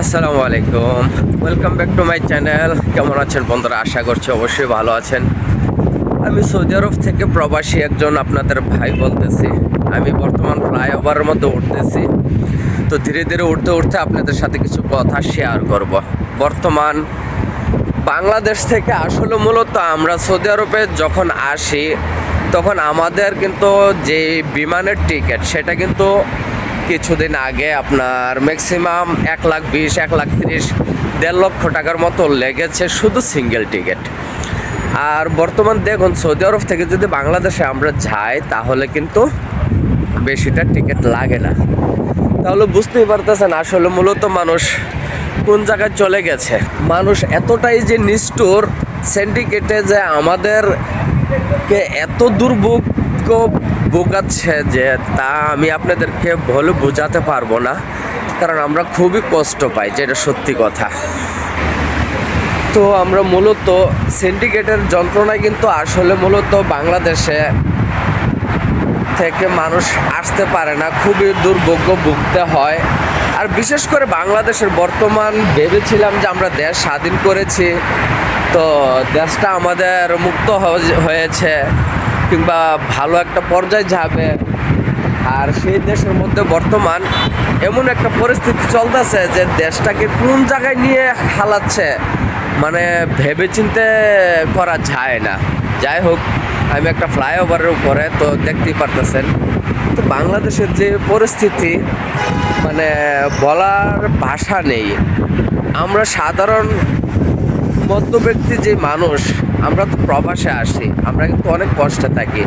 আসসালামু আলাইকুম। Welcome back to my channel কেমন আছেন বন্ধুরা? আশা করছি অবশ্যই ভালো আছেন। আমি সৌদি আরব থেকে প্রবাসী একজন আপনাদের ভাই বলতেছি। আমি বর্তমান ফ্লাইওভারের মধ্যে উঠতেছি। তো ধীরে ধীরে উঠতে উঠতে আপনাদের সাথে কিছু কথা শেয়ার করব। বর্তমান বাংলাদেশ থেকে আসলে মূলত আমরা সৌদি আরবে যখন আসি, তখন আমাদের কিন্তু যে বিমানের টিকিট সেটা কিন্তু কিছুদিন আগে আপনার ম্যাক্সিমাম এক লাখ বিশ, এক লাখ তিরিশ, দেড় লক্ষ টাকার মতো লেগেছে শুধু সিঙ্গেল টিকিট আর বর্তমান দেখুন, সৌদি আরব থেকে যদি বাংলাদেশে আমরা যাই, তাহলে কিন্তু বেশিটা টিকিট লাগে না। তাহলে বুঝতেই পারতেছেন আসলে মূলত মানুষ কোন জায়গায় চলে গেছে। মানুষ এতটাই যে নিষ্ঠুর সিন্ডিকেটে যে আমাদেরকে এত দুর্ভোগ ভোগাচ্ছে যে তা আমি আপনাদেরকে বলে বোঝাতে পারব না, কারণ আমরা খুবই কষ্ট পাই, যেটা সত্যি কথা। তো আমরা মূলত সিন্ডিকেটের যন্ত্রণায় কিন্তু আসলে মূলত বাংলাদেশে থেকে মানুষ আসতে পারে না, খুবই দুর্ভোগ্য ভুগতে হয়। আর বিশেষ করে বাংলাদেশের বর্তমান ভেবেছিলাম যে আমরা দেশ স্বাধীন করেছি, তো দেশটা আমাদের মুক্ত হয়ে- হয়েছে। কিংবা ভালো একটা পর্যায়ে যাবে। আর সেই দেশের মধ্যে বর্তমান এমন একটা পরিস্থিতি চলতেছে যে দেশটাকে কোন জায়গায় নিয়ে হালাচ্ছে মানে ভেবে চিনতে করা যায় না। যাই হোক, আমি একটা ফ্লাইওভারের উপরে তো দেখতেই পারতেছেন। তো বাংলাদেশের যে পরিস্থিতি মানে বলার ভাষা নেই। আমরা সাধারণ মধ্যব্যক্তি যে মানুষ আমরা তো প্রবাসে আসি, আমরা কিন্তু অনেক কষ্টে থাকি।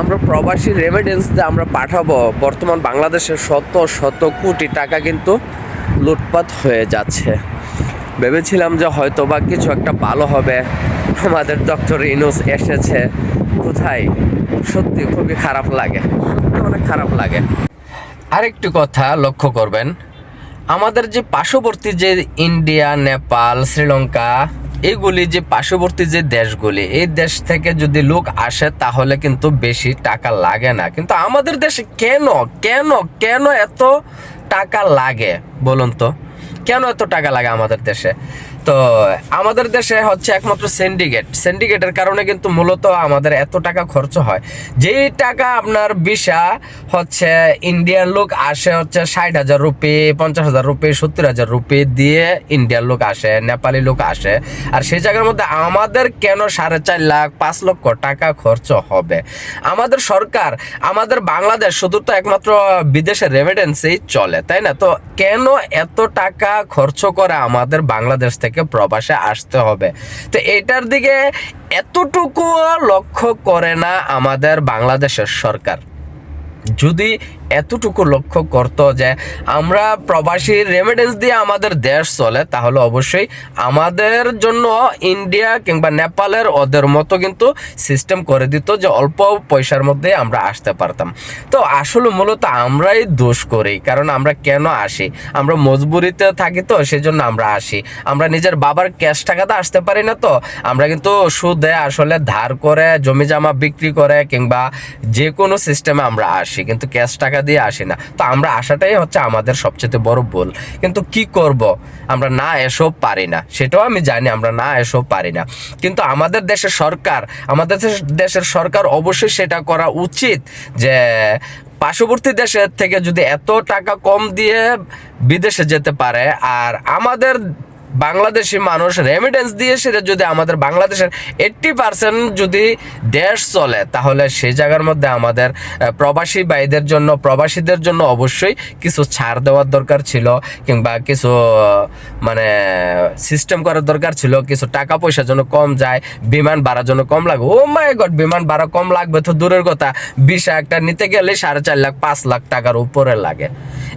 আমরা প্রবাসী রেমিডেন্স দিয়ে আমরা পাঠাবো, বর্তমান বাংলাদেশের শত শত কোটি টাকা কিন্তু লুটপাট হয়ে যাচ্ছে। ভেবেছিলাম যে হয়তো বা কিছু একটা ভালো হবে। আমাদের ডক্টর ইনুস এসেছে। কোথায়? সত্যি খুবই খারাপ লাগে, সত্যি অনেক খারাপ লাগে। আরেকটি কথা লক্ষ্য করবেন, আমাদের যে পার্শ্ববর্তী যে ইন্ডিয়া, নেপাল, শ্রীলঙ্কা এইগুলি যে পার্শ্ববর্তী যে দেশগুলি, এই দেশ থেকে যদি লোক আসে তাহলে কিন্তু বেশি টাকা লাগে না। কিন্তু আমাদের দেশে কেন কেন কেন এত টাকা লাগে বলুন তো? কেন এত টাকা লাগে আমাদের দেশে? তো আমাদের দেশে হচ্ছে একমাত্র সিন্ডিকেট সিন্ডিকেটের কারণে কিন্তু মূলত আমাদের এত টাকা খরচ হয়। যেই টাকা আপনার ভিসা হচ্ছে ইন্ডিয়ান লোক আসে হচ্ছে ষাট হাজার রুপি, পঞ্চাশ হাজার রুপি, সত্তর হাজার রুপি দিয়ে ইন্ডিয়ান লোক আসে, নেপালি লোক আসে। আর সেই জায়গার মধ্যে আমাদের কেন সাড়ে চার লাখ, পাঁচ লক্ষ টাকা খরচ হবে? আমাদের সরকার, আমাদের বাংলাদেশ শুধু তো একমাত্র বিদেশের রেমিডেন্সেই চলে, তাই না? তো কেন এত টাকা খরচ করে আমাদের বাংলাদেশ থেকে প্রবাসে আসতে হবে। তো এটার দিকে এতটুকু লক্ষ্য করে না আমাদের বাংলাদেশের সরকার। যদি এতটুকু লক্ষ্য করতো যে আমরা প্রবাসী রেমিডেন্স দিয়ে আমাদের দেশ চলে, তাহলে অবশ্যই আমাদের জন্য ইন্ডিয়া কিংবা নেপালের ওদের মতো কিন্তু সিস্টেম করে দিত যে অল্প পয়সার মধ্যে আমরা আসতে পারতাম। তো আসলে মূলত আমরাই দোষ করি, কারণ আমরা কেন আসি? আমরা মজবুরিতে থাকি তো সেই জন্য আমরা আসি। আমরা নিজের বাবার ক্যাশ টাকাতে আসতে পারি না তো, আমরা কিন্তু সুদে আসলে ধার করে জমি জামা বিক্রি করে কিংবা যে কোনো সিস্টেমে আমরা আসি। কিন্তু ক্যাশ টাকা দিয়ে আসি না। তো আমরা আসাটাই হচ্ছে আমাদের সবচেয়ে বড় ভুল। কিন্তু কি করব? আমরা না এসব পারি না। সেটাও আমি জানি, আমরা না এসব পারি না। কিন্তু আমাদের দেশের সরকার, আমাদের দেশের সরকার অবশ্যই সেটা করা উচিত যে, পার্শ্ববর্তী দেশের থেকে যদি এত টাকা কম দিয়ে বিদেশে যেতে পারে, আর আমাদের বাংলাদেশি মানুষ রেমিডেন্স দিয়ে সেটা যদি আমাদের বাংলাদেশের এইট্টি পার্সেন্ট যদি দেশ চলে, তাহলে সেই জায়গার মধ্যে আমাদের প্রবাসী ভাইদের জন্য, প্রবাসীদের জন্য অবশ্যই কিছু ছাড় দেওয়ার দরকার ছিল, কিংবা কিছু মানে সিস্টেম করার দরকার ছিল, কিছু টাকা পয়সার জন্য কম যায়, বিমান ভাড়ার জন্য কম লাগবে ও মাই গড বিমান ভাড়া কম লাগবে তো দূরের কথা। বিশা একটা নিতে গেলে সাড়ে চার লাখ, পাঁচ লাখ টাকার উপরে লাগে।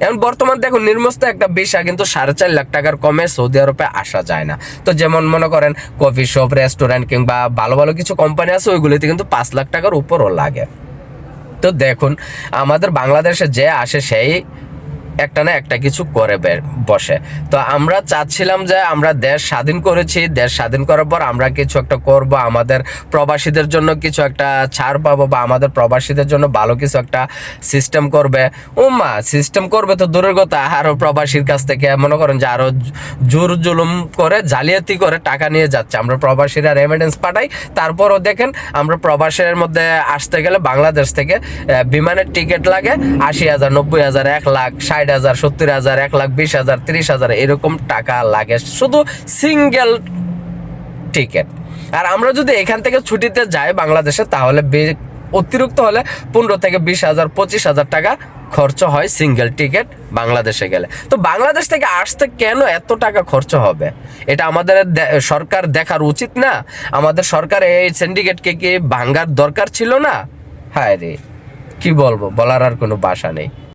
এখন বর্তমান দেখুন নির্মস্ত একটা ভিসা কিন্তু সাড়ে চার লাখ টাকার কমে সৌদি আরবে আসা যায় না। তো যেমন মনে করেন কফি শপ রেস্টুরেন্ট কিংবা ভালো ভালো কিছু কোম্পানি আছে, ওইগুলিতে কিন্তু পাঁচ লাখ টাকার উপরও লাগে। তো দেখুন, আমাদের বাংলাদেশে যে আসে সেই একটা না একটা কিছু করে বসে। তো আমরা চাচ্ছিলাম যে আমরা দেশ স্বাধীন করেছি, দেশ স্বাধীন করার পর আমরা কিছু একটা করব, আমাদের প্রবাসীদের জন্য কিছু একটা ছাড় পাবো বা আমাদের প্রবাসীদের জন্য ভালো কিছু একটা সিস্টেম করবে। উমা সিস্টেম করবে তো দূরের কথা, আরও প্রবাসীর কাছ থেকে মনে করেন যে আরও জোর জুলুম করে, জালিয়াতি করে টাকা নিয়ে যাচ্ছে। আমরা প্রবাসীরা রেমিডেন্স পাঠাই, তারপরও দেখেন আমরা প্রবাসের মধ্যে আসতে গেলে বাংলাদেশ থেকে বিমানের টিকিট লাগে আশি হাজার, নব্বই হাজার, এক লাখ, ষাট হাজার, সত্তর হাজার, এক লাখ বিশ হাজার, তিরিশ হাজার এরকম টাকা লাগে। শুধু সিঙ্গেল টিকিট। আর আমরা যদি এখান থেকে ছুটিতে যাই বাংলাদেশে, তাহলে অতিরিক্ত হলে পনেরো থেকে বিশ হাজার, পঁচিশ হাজার টাকা খরচ হয় সিঙ্গেল টিকিট বাংলাদেশে গেলে। তো বাংলাদেশ থেকে আসতে কেন এত টাকা খরচ হবে? এটা আমাদের সরকার দেখার উচিত না? আমাদের সরকার এই সিন্ডিকেটকে কি ভাঙ্গার দরকার ছিল না? হায় রে, কি বলব? বলার আর কোনো ভাষা নেই।